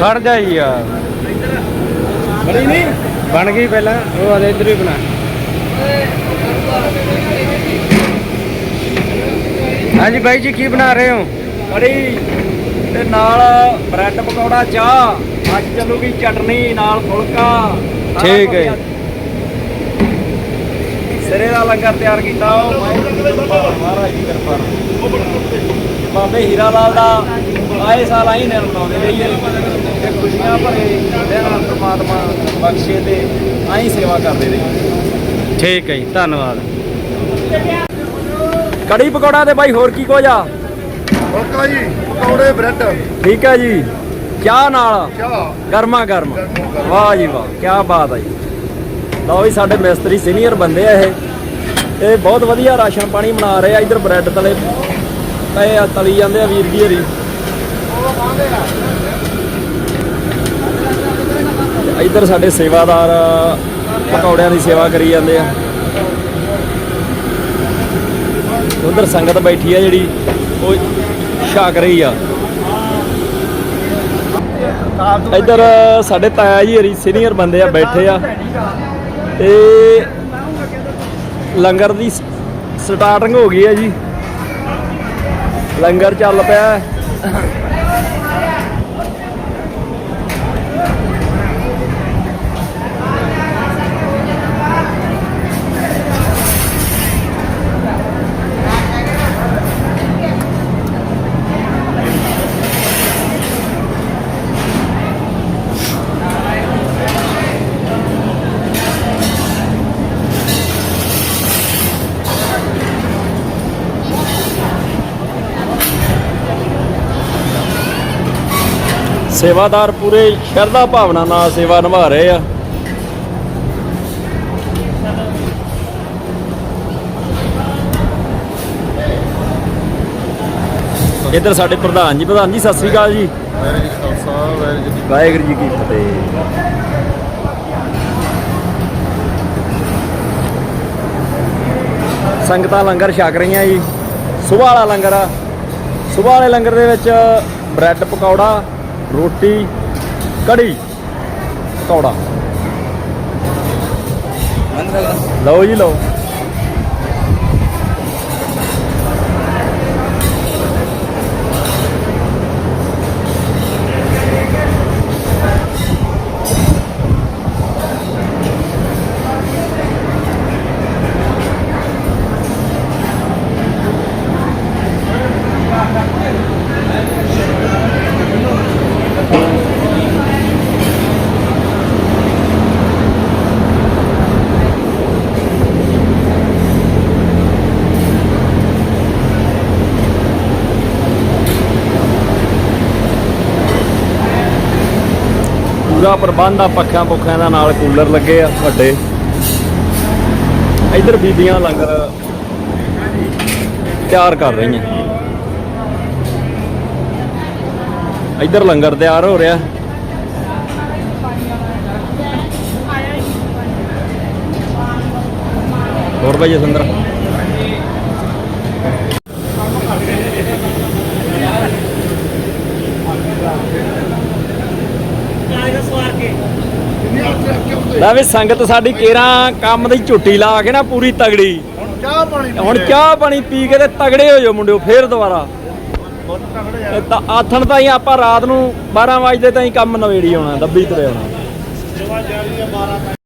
ਖੜ ਜਾਈ ਯਾਰ ਬੜੀ ਨਹੀਂ? ਬਣ ਗਈ ਪਹਿਲਾਂ ਉਹ ਆਦੇ ਇਧਰ ਹੀ ਬਣਾ। ਹਾਂਜੀ ਬਾਈ ਜੀ ਕੀ ਬਣਾ ਰਹੇ ਹੋ? ਬੜੀ ਤੇ ਨਾਲ ਬ੍ਰੈਡ ਪਕੌੜਾ ਚਾਹ ਅੱਜ ਚੱਲੂਗੀ ਚਟਨੀ ਨਾਲ ਫੁਲਕਾ ਠੀਕ ਹੈ। ਸਿਰੇ ਦਾ ਲੰਗਰ ਤਿਆਰ ਕੀਤਾ ਉਹ। ਮਹਾਰਾਜ ਦੀ ਕਿਰਪਾ ਨਾਲ। ਬਾਬੇ ਹੀਰਾ ਲਾਲ ਦਾ ਆਏ ਸਾਲ ਆਈ ਨੇ ਮਨਾਉਂਦੇ ਰਹੀਏ ਤੇ ਖੁਸ਼ੀਆਂ ਭਰੇ ਦਿਨ ਪ੍ਰਮਾਤਮਾ ਬਖਸ਼ੇ ਤੇ ਆਈ ਸੇਵਾ ਕਰਦੇ ਰਹੀਏ ਠੀਕ ਹੈ ਜੀ ਧੰਨਵਾਦ। ਕੜੀ ਪਕੌੜਾ ਤੇ ਬਾਈ ਹੋਰ ਕੀ ਕੁਝ ਆ? ਓਕਾ ਜੀ ਪਕੌੜੇ ਬ੍ਰੈਡ। ਠੀਕ ਹੈ ਜੀ। ਚਾਹ ਨਾਲ? ਚਾਹ। ਗਰਮਾ ਗਰਮ ਗਰਮਾ ਗਰਮ। ਵਾਹ ਜੀ ਵਾਹ ਕੀ ਬਾਤ ਹੈ ਜੀ। ਲਓ ਵੀ ਸਾਡੇ ਮਿਸਤਰੀ ਸੀਨੀਅਰ ਬੰਦੇ ਆ ਇਹ। ਇਹ ਬਹੁਤ ਵਧੀਆ ਰਾਸ਼ਨ ਪਾਣੀ ਬਣਾ ਰਹੇ ਆ, ਇਧਰ ਬ੍ਰੈਡ ਤਲੇ ਪਏ ਆ, ਤਲੀ ਜਾਂਦੇ ਆ ਵੀਰ ਜੀ ਹਰੀ। ਇਧਰ ਸਾਡੇ ਸੇਵਾਦਾਰ ਪਕੌੜਿਆਂ ਦੀ ਸੇਵਾ ਕਰੀ ਜਾਂਦੇ ਆ। ਉਧਰ ਸੰਗਤ ਬੈਠੀ ਆ ਜਿਹੜੀ, ਉਹ ਛਾਕ ਰਹੀ ਆ। ਇੱਧਰ ਸਾਡੇ ਤਾਇਆ ਜੀ ਹਰੀ, ਸੀਨੀਅਰ ਬੰਦੇ ਆ, ਬੈਠੇ ਆ। ਤੇ ਲੰਗਰ ਦੀ ਸਟਾਰਟਿੰਗ ਹੋ ਗਈ ਹੈ ਜੀ। ਲੰਗਰ ਚੱਲ ਪਿਆ ਸੇਵਾਦਾਰ ਪੂਰੇ ਸ਼ਰਧਾ ਭਾਵਨਾ ਨਾਲ ਸੇਵਾ ਨਿਭਾ ਰਹੇ ਆ। ਇੱਧਰ ਸਾਡੇ ਪ੍ਰਧਾਨ ਜੀ ਪ੍ਰਧਾਨ ਜੀ ਸਤਿ ਸ੍ਰੀ ਅਕਾਲ ਜੀ। ਵੈਰੀ ਜੀ ਖਾਲਸਾ ਵੈਰੀ ਜੀ ਵਾਹਿਗੁਰੂ ਜੀ ਕੀ ਫਤਿਹ। ਸੰਗਤਾਂ ਲੰਗਰ ਛਕ ਰਹੀਆਂ ਜੀ। ਸੁਬਾਹ ਵਾਲਾ ਲੰਗਰ ਆ। ਸੁਬਾਹ ਵਾਲੇ ਲੰਗਰ ਦੇ ਵਿੱਚ ਬ੍ਰੈਡ ਪਕੌੜਾ ਰੋਟੀ ਕੜੀ ਪਕੌੜਾ ਲਓ ਜੀ ਲਓ। ਪੂਰਾ ਪ੍ਰਬੰਧ ਆ ਪੱਖਾਂ ਪੁੱਖਾਂ ਦਾ ਨਾਲ ਕੂਲਰ ਲੱਗੇ ਆ ਵੱਡੇ ਇੱਧਰ ਬੀਬੀਆਂ ਲੰਗਰ ਤਿਆਰ ਕਰ ਰਹੀਆਂ। ਇੱਧਰ ਲੰਗਰ ਤਿਆਰ ਹੋ ਰਿਹਾ। ਹੋਰ ਭਾਈ ਜਸਵਿੰਦਰ। ਲੈ ਵੀ ਸੰਗਤ ਸਾਡੀ ਕੇਰਾਂ ਕੰਮ ਦੀ ਝੁੱਟੀ ਲਾ ਕੇ ਨਾ ਪੂਰੀ ਤਗੜੀ। ਹੁਣ ਚਾਹ ਪਾਣੀ ਪੀ ਹੁਣ ਰਹੇ। ਚਾਹ ਪਾਣੀ ਪੀ ਕੇ ਤੇ ਤਗੜੇ ਹੋ ਜਾਓ ਮੁੰਡਿਓ ਫੇਰ ਦੁਬਾਰਾ। ਤਾਂ ਆਥਣ ਤਾਂ ਹੀ ਆਪਾਂ ਰਾਤ ਨੂੰ 12 ਵਜੇ ਤਾਈਂ ਕੰਮ ਨਵੇੜੀ ਆਉਣਾ ਦੱਬੀ ਤੁਰੇ ਆਉਣਾ।